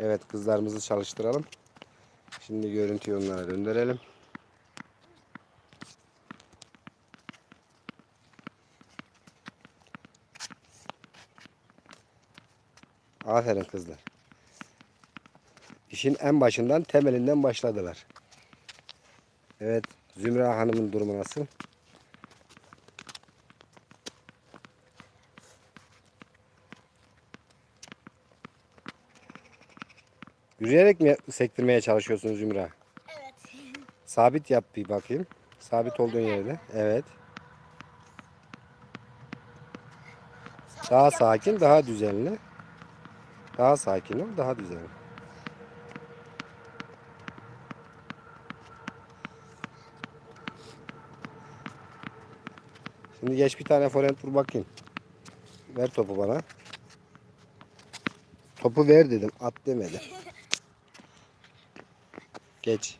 Evet kızlarımızı çalıştıralım. Şimdi görüntüyü onlara döndürelim. Aferin kızlar. İşin en başından temelinden başladılar. Evet Zümra Hanım'ın durumu nasıl? Yürüyerek mi sektirmeye çalışıyorsun Zümra? Evet. Sabit yap bir bakayım. Sabit olduğun yerde. Evet. Daha sakin, daha düzenli. Daha sakin ol, daha düzenli. Şimdi geç bir tane forehand vur bakayım. Ver topu bana. Topu ver dedim, at demedim. Geç.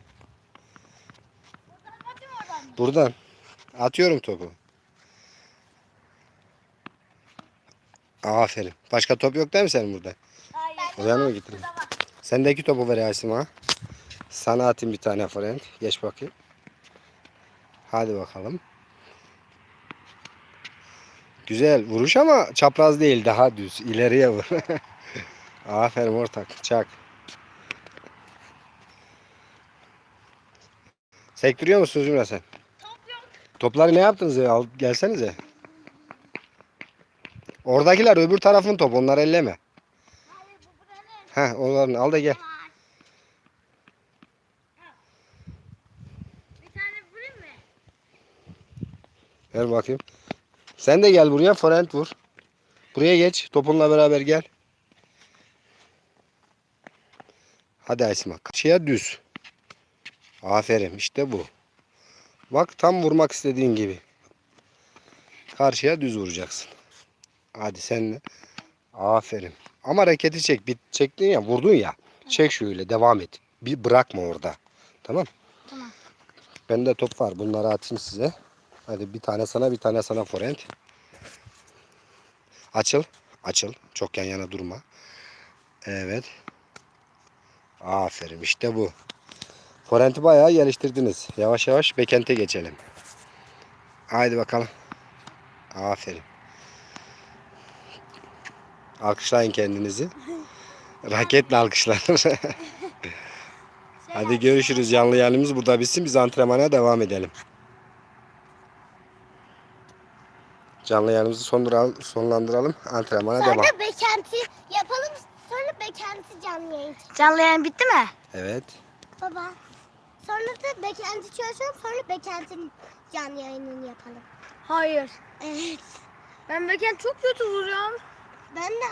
Buradan. Atıyorum topu. Aferin. Başka top yok değil mi senin burada? Hayır. Oraya mı gittin? Sendeki topu ver Yasim Sana atayım bir tane forehand. Geç bakayım. Hadi bakalım. Güzel vuruş ama çapraz değil daha düz. İleriye vur. Aferin ortak. Çak. Sektiriyor musun Zümra sen? Topları ne yaptınız ya? Al, gelsenize. Oradakiler öbür tarafın top. Onları elleme. Hayır. Heh onların al da gel. Ver bakayım. Sen de gel buraya. Forehand vur. Buraya geç. Topunla beraber gel. Hadi Aysima. Karşıya düz. Aferin. işte bu. Bak tam vurmak istediğin gibi. Karşıya düz vuracaksın. Hadi sen de. Aferin. Ama hareketi çek. Bir çektin ya vurdun ya. Çek şöyle devam et. Bir bırakma orada. Tamam. Tamam. Bende top var. Bunları atayım size. Hadi bir tane sana bir tane sana forehand. Açıl. Açıl. Çok yan yana durma. Evet. Aferin işte bu. Forehand'i bayağı geliştirdiniz. Yavaş yavaş bekente geçelim. Haydi bakalım. Aferin. Alkışlayın kendinizi. Raketle alkışlayın. Hadi görüşürüz. Canlı yayınımız burada bitsin. Biz antrenmana devam edelim. Canlı yayınımızı sonlandıralım. Antrenmana devam. Sonra bekenti yapalım. Sonra bekenti canlı yayın. Canlı yayın bitti mi? Evet. Baba. Sonra da bekenti çalışalım. Sonra bekentin canlı yayınını yapalım. Hayır. Evet. Ben beken çok kötü vuruyorum. Ben de